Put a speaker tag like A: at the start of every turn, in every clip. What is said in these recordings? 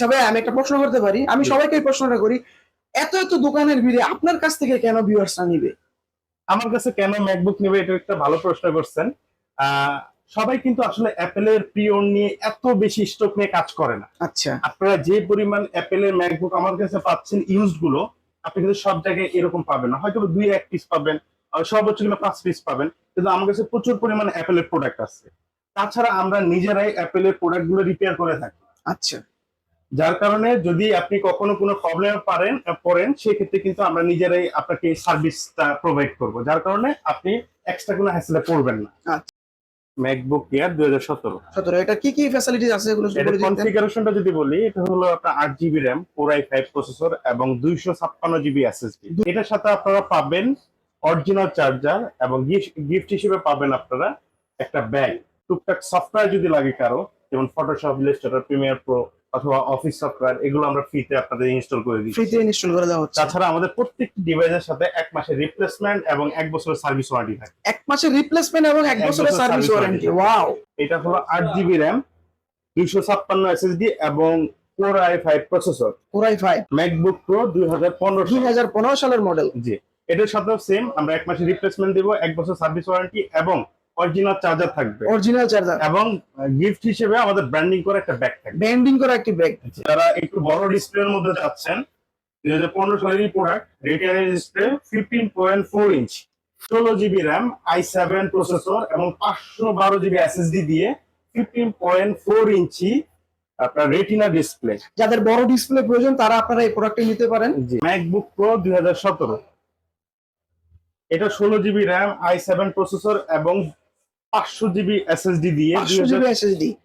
A: আচ্ছা ভাই আমি একটা প্রশ্ন করতে পারি। আমি সবাইকে এই প্রশ্নটা করি। এত এত দোকানের ভিড়ে আপনার কাছ থেকে কেন ভিউয়ার্সরা নিবে?
B: আমার কাছে কেন ম্যাকবুক নেবে এটা একটা ভালো প্রশ্ন করছেন। সবাই কিন্তু আসলে অ্যাপেলের প্রিয়ন নিয়ে এত বেশি স্টক নিয়ে কাজ করে না।
A: আচ্ছা।
B: আপনারা যে পরিমাণ অ্যাপেলের ম্যাকবুক আমার কাছে পাচ্ছেন ইউজগুলো আপনি কিন্তু সব জায়গায় এরকম পাবেন না। হয়তো দুই এক পিস পাবেন সর্বোচ্চ কিংবা পাঁচ পিস পাবেন কিন্তু আমার কাছে প্রচুর পরিমাণে অ্যাপেলের প্রোডাক্ট আছে। তাছাড়া আমরা নিজেরাই অ্যাপেলের প্রোডাক্টগুলো রিপেয়ার করে থাকি।
A: আচ্ছা।
B: যার কারণে যদি আপনি কখনো কোনো প্রবলেম পারেন পড়েন সেক্ষেত্রে কিন্তু আমরা নিজেরাই আপনাকে সার্ভিসটা প্রোভাইড করব। যার কারণে আপনি এক্সট্রা কোনো হ্যাসেলে পড়বেন না।
A: আচ্ছা।
B: ম্যাকবুক এয়ার দুই হাজার সতেরো।
A: সতেরো এটা কি কি ফ্যাসিলিটিস আছে এগুলো?
B: কনফিগারেশনটা যদি বলি এটা হলো আপনার আট GB RAM four i five processor এবং দুইশো ছাপ্পান্ন জিবি এসএসডি এটার সাথে আপনারা পাবেন অরিজিনাল চার্জার এবং গিফট হিসেবে পাবেন আপনারা একটা ব্যাগ টুকটাক সফটওয়্যার যদি লাগে কারও যেমন ফটোশপ ইলাস্ট্রেটর প্রিমিয়ার প্রো অথবা অফিস সফটওয়্যার এগুলো আমরা ফ্রিতে আপনাদের ইনস্টল করে দিই
A: ফ্রিতে ইনস্টল করে দেওয়া হচ্ছে।
B: তাছাড়া আমাদের প্রত্যেকটি ডিভাইসের সাথে এক মাসের রিপ্লেসমেন্ট এবং এক বছরের সার্ভিস ওয়ারেন্টি থাকে।
A: এক মাসের রিপ্লেসমেন্ট এবং এক বছরের সার্ভিস ওয়ারেন্টি ওয়াও
B: এটা হলো আট জিবি র্যাম দুইশো ছাপ্পান্ন এসএসডি এবং i five processor
A: core i five
B: MacBook Pro দুই হাজার পনেরো
A: দুই হাজার পনেরো সালের মডেল
B: জি এটার সাথেও সেম আমরা এক মাসের রিপ্লেসমেন্ট দিব এক বছর সার্ভিস ওয়ারেন্টি এবং অরিজিনাল চার্জার থাকবে।
A: অরিজিনাল চার্জার
B: এবং গিফট হিসেবে আমাদের ব্র্যান্ডিং করে একটা ব্যাগ থাকবে।
A: ব্যান্ডিং করা একটি ব্যাগ
B: যারা একটু বড় ডিসপ্লের মধ্যে যাচ্ছেন দুই হাজার পনেরো সালের product retina display fifteen point four inch ষোলো GB RAM i seven processor এবং পাঁচশো বারো জিবি এসএসডি দিয়ে ফিফটিন পয়েন্ট ফোর ইঞ্চি আপনার রেটিনা ডিসপ্লে
A: যাদের বড় ডিসপ্লে প্রয়োজন তারা আপনারা এই প্রোডাক্টটি নিতে পারেন।
B: ম্যাকবুক প্রো দুই হাজার সতেরো। এটা ষোলো GB RAM i seven processor এবং পাঁচশো জিবি এসএসডি দিয়ে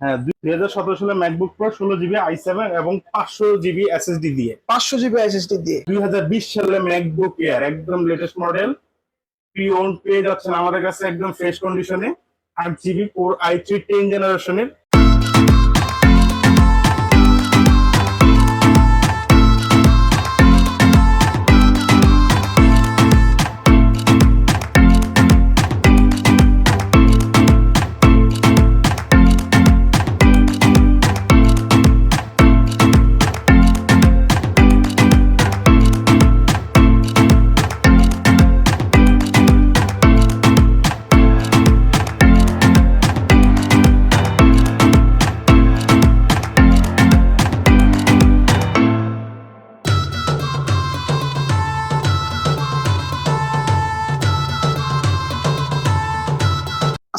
B: হ্যাঁ দুই হাজার সতেরো সালে ম্যাকবুক প্রো ষোলো জিবি আই সেভেন এবং পাঁচশো জিবি এসএসডি দিয়ে।
A: পাঁচশো জিবি এসএসডি দিয়ে।
B: দুই হাজার বিশ সালে ম্যাকবুক এয়ার একদম লেটেস্ট মডেল প্রি ওন পেয়ে যাচ্ছেন আমাদের কাছে একদম ফ্রেশ কন্ডিশনে আট GB four i three ten জেনারেশনের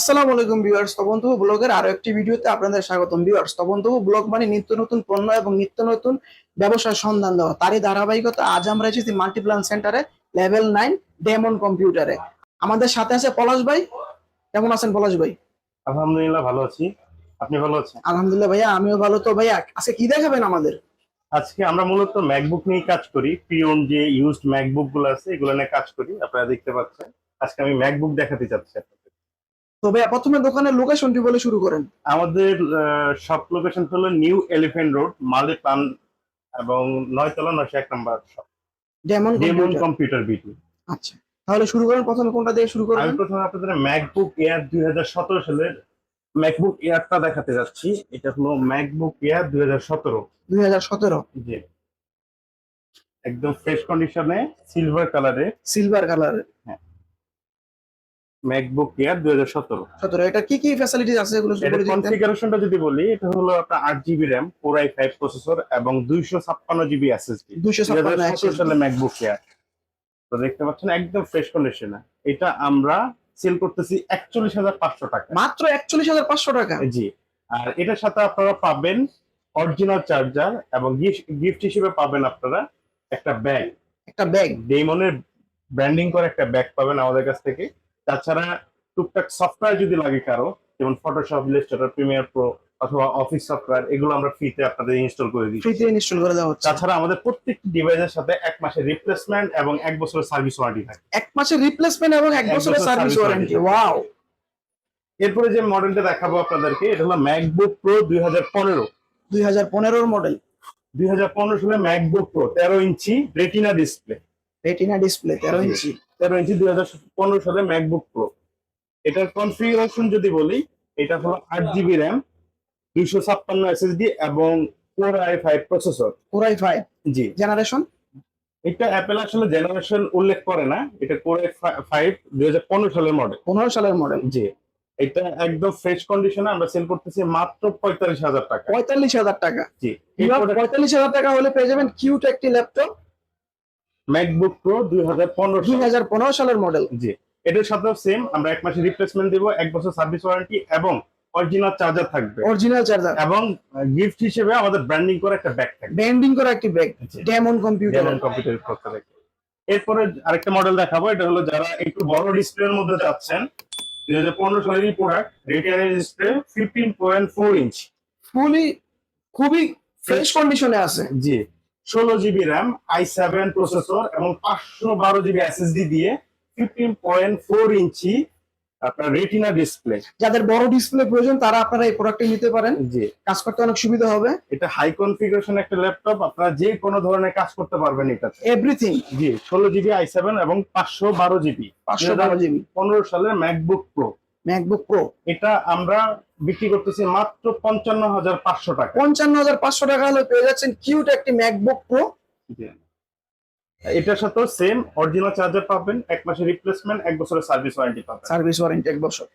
A: আসসালামু আলাইকুম ভিউয়ার্স তপন্তবু ব্লগের আরও একটি ভিডিওতে আপনাদের স্বাগতম। ভিউয়ার্স তপন্তবু ব্লগ মানে নিত্য নতুন পণ্য এবং নিত্য নতুন ব্যবসার সন্ধান দেওয়া। তারই ধারাবাহিকতা আজ আমরা এসেছি মাল্টিপ্লান সেন্টারে লেভেল নাইন ডেমন কম্পিউটারে। আমাদের সাথে আছে পলাশ ভাই। কেমন আছেন পলাশ ভাই?
B: আলহামদুলিল্লাহ ভালো আছি। আপনি ভালো আছেন?
A: আলহামদুলিল্লাহ ভাইয়া আমিও ভালো। তো ভাইয়া আজকে কি দেখাবেন আমাদের?
B: আজকে আমরা মূলত ম্যাকবুক নিয়ে কাজ করি। প্রিয়ন যে ইউজড ম্যাকবুকগুলো আছে এগুলো নিয়ে কাজ করি। আপনারা দেখতে পাচ্ছেন। আজকে আমি ম্যাকবুক দেখাতে চাচ্ছি।
A: তো ভাইয়া প্রথমে দোকানের লোকেশনটি বলে শুরু করেন।
B: আমাদের সব লোকেশন হলো নিউ এলিফেন্ট রোড মালিপ্লান এবং নয়তলা নয়শো এক নম্বর shop
A: demon
B: demon
A: computer
B: BT
A: আচ্ছা তাহলে শুরু করেন প্রথমে কোনটা দিয়ে শুরু
B: আমি প্রথমে আপনাদের ম্যাকবুক এয়ার দুই হাজার সতেরো সালের ম্যাকবুক এয়ারটা দেখাতে যাচ্ছি। এটা হলো ম্যাকবুক এয়ার দুই হাজার সতেরো।
A: দুই হাজার সতেরো।
B: জি। একদম ফ্রেশ কন্ডিশনে সিলভার কালারের
A: সিলভার কালার
B: ম্যাকবুক এয়ার দুই হাজার সতেরো।
A: সতেরো। এটা কি কি ফ্যাসিলিটি আছে এগুলো
B: এটা কনফিগারেশনটা যদি বলি এটা হলো আপনার আট GB RAM i five processor এবং দুইশো ছাপ্পান্ন জিবি
A: ছাপ্পান্ন
B: সতেরো সালে ম্যাকবুক এয়ার তো দেখতে পাচ্ছেন একদম ফ্রেশ কন্ডিশনে এটা আমরা সেল করতেছি একচল্লিশ হাজার পাঁচশো টাকা।
A: মাত্র একচল্লিশ হাজার পাঁচশো টাকা?
B: জি। আর এটার সাথে আপনারা পাবেন অরিজিনাল চার্জার এবং গিফট হিসেবে পাবেন আপনারা একটা ব্যাগ
A: একটা ব্যাগ
B: ডেমনের ব্র্যান্ডিং করে একটা ব্যাগ পাবেন আমাদের কাছ থেকে। তাছাড়া টুকটাক সফটওয়্যার যদি লাগে কারও যেমন ফটোশপ ইলাস্ট্রেটর প্রিমিয়ার প্রো অথবা অফিস সফটওয়্যার এগুলো আমরা ফ্রিতে আপনাদের ইনস্টল করে দিই
A: ফ্রিতে ইনস্টল করে দেওয়া হচ্ছে।
B: তাছাড়া আমাদের প্রত্যেকটি ডিভাইসের সাথে এক মাসের রিপ্লেসমেন্ট এবং এক বছরের সার্ভিস ওয়ারেন্টি থাকে।
A: এক মাসের রিপ্লেসমেন্ট এবং এক বছরের সার্ভিস ওয়ারেন্টি ওয়াও
B: এরপরে যে মডেলটা দেখাবো আপনাদেরকে এটা হলো ম্যাকবুক প্রো দুই হাজার পনেরো।
A: দুই হাজার পনেরোর মডেল
B: দুই হাজার পনেরো সালে ম্যাকবুক প্রো তেরো ইঞ্চি রেটিনা ডিসপ্লে
A: রেটিনা ডিসপ্লে তেরো। ইঞ্চি।
B: তেরো ইঞ্চি দুই হাজার পনেরো সালে ম্যাকবুক প্রো এটার কনফিগারেশন যদি বলি এটা হলো আট জিবি র্যাম দুইশো ছাপ্পান্ন এসএসডি এবং core i five processor
A: core i five
B: G.
A: Generation
B: এটা অ্যাপেল আসলে জেনারেশন উল্লেখ করে না এটা কোর আই ফাইভ দুই হাজার পনেরো সালের মডেল
A: পনেরো সালের মডেল
B: জি। এটা একদম ফ্রেশ কন্ডিশনে আমরা সেল করতেছি মাত্র পঁয়তাল্লিশ হাজার টাকা।
A: পঁয়তাল্লিশ হাজার টাকা।
B: জি।
A: পঁয়তাল্লিশ হাজার টাকা হলে পেয়ে যাবেন কিউট একটি ল্যাপটপ
B: ম্যাকবুক প্রো দুই হাজার পনেরো
A: দুই হাজার পনেরো সালের মডেল
B: জি এটার সাথেও সেম আমরা এক মাসের রিপ্লেসমেন্ট দিব এক বছর সার্ভিস ওয়ারেন্টি এবং অরিজিনাল চার্জার থাকবে।
A: অরিজিনাল চার্জার
B: এবং গিফট হিসেবে আমাদের ব্র্যান্ডিং করা একটা ব্যাগ থাকবে।
A: ব্যান্ডিং করা একটি ব্যাগ। ডেমন কম্পিউটার
B: ডেমন কম্পিউটারের পক্ষ থেকে এরপরে আরেকটা মডেল দেখাবো এটা হলো যারা একটু বড় ডিসপ্লের মধ্যে যাচ্ছেন দুই হাজার পনেরো সালেরই product retina display fifteen point four inch
A: fully খুবই ফ্রেশ কন্ডিশনে আছে।
B: জি। ষোলো GB RAM i seven processor এবং পাঁচশো বারো জিবি এসএসডি দিয়ে ফিফটিন পয়েন্ট ফোর ইঞ্চি আপনার রেটিনা ডিসপ্লে
A: যাদের বড় ডিসপ্লে প্রয়োজন তারা আপনারা এই প্রোডাক্টটি নিতে পারেন।
B: জি।
A: কাজ করতে অনেক সুবিধা হবে।
B: এটা হাই কনফিগারেশন একটা ল্যাপটপ আপনারা যে কোনো ধরনের কাজ করতে পারবেন এটাতে।
A: এভরিথিং
B: জি ষোলো জিবি আই সেভেন এবং পাঁচশো বারো জিবি।
A: পাঁচশো বারো জিবি।
B: পনেরো সালের ম্যাকবুক প্রো
A: ম্যাকবুক প্রো
B: এটা আমরা বিক্রি করতেছি মাত্র পঞ্চান্ন হাজার পাঁচশো টাকা।
A: পঞ্চান্ন হাজার পাঁচশো টাকা হলে পেয়ে যাচ্ছেন কিউট একটি ম্যাকবুক প্রো
B: এটার সাথেও সেম অরিজিনাল চার্জার পাবেন এক মাসের রিপ্লেসমেন্ট এক বছরের সার্ভিস ওয়ারেন্টি পাবেন।
A: সার্ভিস ওয়ারেন্টি এক বছর।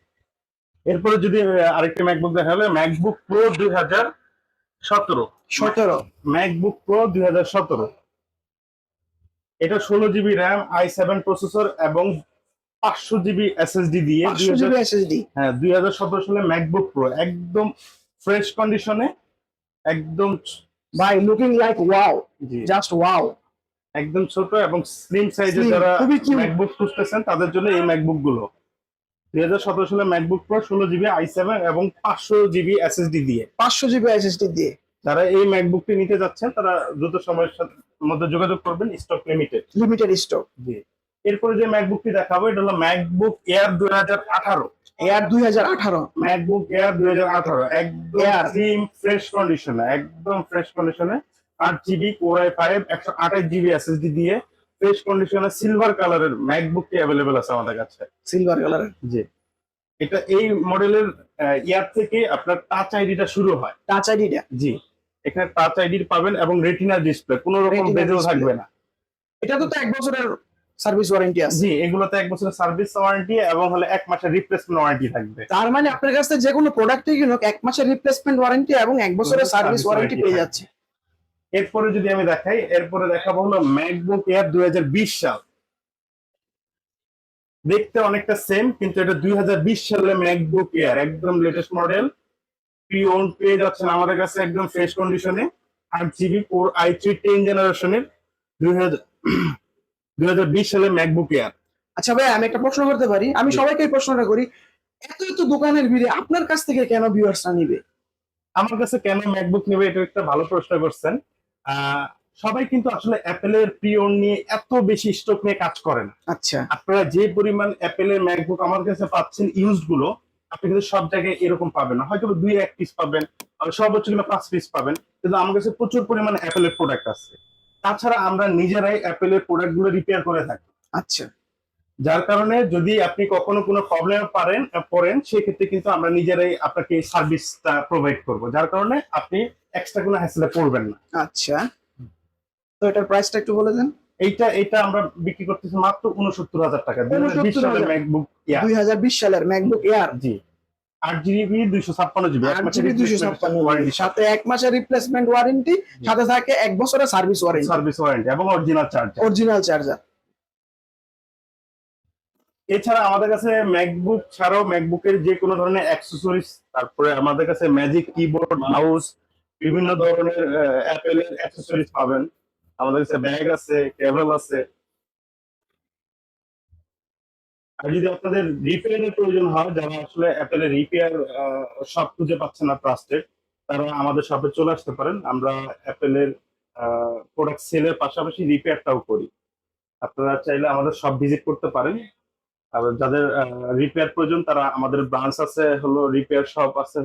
B: এরপরে যদি আরেকটা ম্যাকবুক দেখা হলে ম্যাকবুক প্রো দুই হাজার সতেরো।
A: সতেরো।
B: ম্যাকবুক প্রো দুই হাজার সতেরো। এটা ষোলো GB RAM i seven processor এবং পাঁচশো জিবি এসএসডি দিয়ে হ্যাঁ দুই হাজার সতেরো সালে ম্যাকবুক প্রো একদম ফ্রেশ কন্ডিশনে একদম
A: by looking like wow just wow
B: একদম ছোট এবং স্লিম সাইজের যারা ম্যাকবুক খুঁজতেছেন তাদের জন্য এই ম্যাকবুকগুলো। দুই হাজার সতেরো সালে ম্যাকবুক প্রো ষোলো জিবি আই সেভেন এবং পাঁচশো জিবি এসএসডি দিয়ে।
A: পাঁচশো জিবি এসএসডি দিয়ে।
B: যারা এই ম্যাকবুকটি নিতে যাচ্ছেন তারা দ্রুত সময়ের সাথে মধ্যে যোগাযোগ করবেন স্টক লিমিটেড
A: লিমিটেড স্টক
B: জি। এরপরে যে ম্যাকবুকটি দেখাবো এটা হলো ম্যাকবুক এয়ার দুই হাজার আঠারো।
A: এয়ার দুই হাজার আঠারো।
B: ম্যাকবুক এয়ার দুই হাজার আঠারো একদম ফ্রেশ কন্ডিশনে একদম ফ্রেশ কন্ডিশনে আট জিবি কোর আই ফাইভ একশো আঠাশ জিবি এসএসডি দিয়ে ফ্রেশ কন্ডিশনে সিলভার কালারের ম্যাকবুকটি অ্যাভেলেবেল আছে আমাদের কাছে।
A: সিলভার কালারের
B: জি। এটা এই মডেলের ইয়ার থেকে আপনার টাচ আইডিটা শুরু হয়।
A: টাচ আইডিটা
B: জি। এখানে টাচ আইডি পাবেন এবং রেটিনা ডিসপ্লে কোনো রকম বেজেও থাকবে না।
A: এটা তো তো এক বছরের সার্ভিস ওয়ারেন্টি আছে।
B: জি এগুলোতে এক বছরের সার্ভিস ওয়ারেন্টি এবং হলে এক মাসের রিপ্লেসমেন্ট ওয়ারেন্টি থাকবে।
A: তার মানে আপনার কাছে যে কোনো প্রোডাক্টই কিনুক এক মাসের রিপ্লেসমেন্ট ওয়ারেন্টি এবং এক বছরের সার্ভিস ওয়ারেন্টি পেয়ে যাচ্ছে।
B: এরপরে যদি আমি দেখাই এরপরে দেখাবো হলো ম্যাকবুক এয়ার দুই হাজার বিশ সাল। দেখতে অনেকটা সেম কিন্তু এটা দুই সালের ম্যাকবুক এয়ার একদম লেটেস্ট মডেল প্রি ওন পেয়ে যাচ্ছেন আমাদের কাছে একদম ফ্রেশ কন্ডিশনে আট GB core i three ten জেনারেশনের দুই হাজার দুই সালের ম্যাকবুক এয়ার
A: আচ্ছা ভাই আমি একটা প্রশ্ন করতে পারি। আমি সবাইকে প্রশ্নটা করি। এত এত দোকানের ভিড়ে আপনার কাছ থেকে কেন ভিউয়ার্সরা নিবে?
B: আমার কাছে কেন ম্যাকবুক নেবে এটা একটা ভালো প্রশ্ন করছেন। সবাই কিন্তু আসলে অ্যাপেলের প্রিয়ন নিয়ে এত বেশি স্টক নিয়ে কাজ করে না
A: আচ্ছা।
B: আপনারা যে পরিমাণ অ্যাপেলের ম্যাকবুক আমার কাছে পাচ্ছেন ইউজডগুলো আপনি কিন্তু সব জায়গায় এরকম পাবেন না। হয়তো দুই এক পিস পাবেন সর্বোচ্চ কিংবা পাঁচ পিস পাবেন। কিন্তু আমার কাছে প্রচুর পরিমাণে অ্যাপেলের প্রোডাক্ট আছে। তাছাড়া আমরা নিজেরাই অ্যাপেলের প্রোডাক্টগুলো রিপেয়ার করে থাকি।
A: আচ্ছা।
B: যার কারণে যদি আপনি কখনো কোনো প্রবলেম পারেন পড়েন সেক্ষেত্রে কিন্তু আমরা নিজেরাই আপনাকে সার্ভিসটা প্রোভাইড করব। যার কারণে আপনি এক্সট্রা কোনো হ্যাসেলে পড়বেন না।
A: আচ্ছা। তো এটার প্রাইসটা একটু বলে দেন।
B: এইটা এটা আমরা বিক্রি করতেছি মাত্র উনসত্তর হাজার টাকা। দুই হাজার বিশ সালের ম্যাকবুক ইয়ার
A: দুই হাজার বিশ সালের ম্যাকবুক এয়ার
B: জি। আট জিবি দুইশো ছাপ্পান্ন জিবি
A: আট জিবি দুইশো ছাপ্পান্ন সাথে এক মাসের রিপ্লেসমেন্ট ওয়ারেন্টি সাথে থাকে এক বছরের সার্ভিস ওয়ারেন্টি
B: সার্ভিস ওয়ারেন্টি এবং অরিজিনাল চার্জ
A: অরিজিনাল চার্জার
B: এছাড়া আমাদের কাছে ম্যাকবুক ছাড়াও ম্যাকবুকের যে কোনো ধরনের অ্যাক্সেসরিজ তারপরে আমাদের কাছে ম্যাজিক কিবোর্ড মাউস বিভিন্ন ধরনের অ্যাপেলের অ্যাক্সেসরিজ পাবেন। আমাদের কাছে ব্যাগ আছে কেবল আছে। আর যদি আপনাদের রিপেয়ারের প্রয়োজন হয়, যারা আসলে অ্যাপেলের রিপেয়ার সব খুঁজে পাচ্ছে না ট্রাস্টেড তারা আমাদের শপে চলে আসতে পারেন। আমরা অ্যাপেলের প্রোডাক্ট সেলের পাশাপাশি রিপেয়ারটাও করি। আপনারা চাইলে আমাদের সব ভিজিট করতে পারেন। আর যাদের রিপেয়ার প্রয়োজন, তারা আমাদের ব্রাঞ্চ আছে, হলো রিপেয়ার শপ আছে।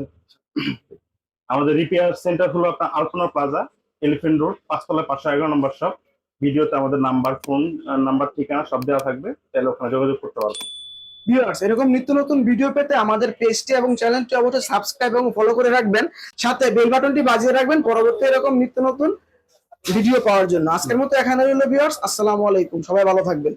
B: আমাদের রিপেয়ার সেন্টার হলো আপনার আলপনা প্লাজা এলিফেন্ট রোড পাঁচতলা পাঁচশো এগারো নম্বর শপ ভিডিওতে আমাদের নাম্বার, ফোন নাম্বার, ঠিকানা সব দেওয়া থাকবে। তাহলে ওখানে যোগাযোগ করতে পারবেন
A: ভিউয়ার্স এরকম নিত্য নতুন ভিডিও পেতে আমাদের পেজটি এবং চ্যানেলটি অবশ্যই সাবস্ক্রাইব এবং ফলো করে রাখবেন। সাথে বেল বাটনটি বাজিয়ে রাখবেন পরবর্তী এরকম নিত্য নতুন ভিডিও পাওয়ার জন্য। আজকের মতো এখানে রইল ভিউয়ার্স আসসালামু আলাইকুম। সবাই ভালো থাকবেন।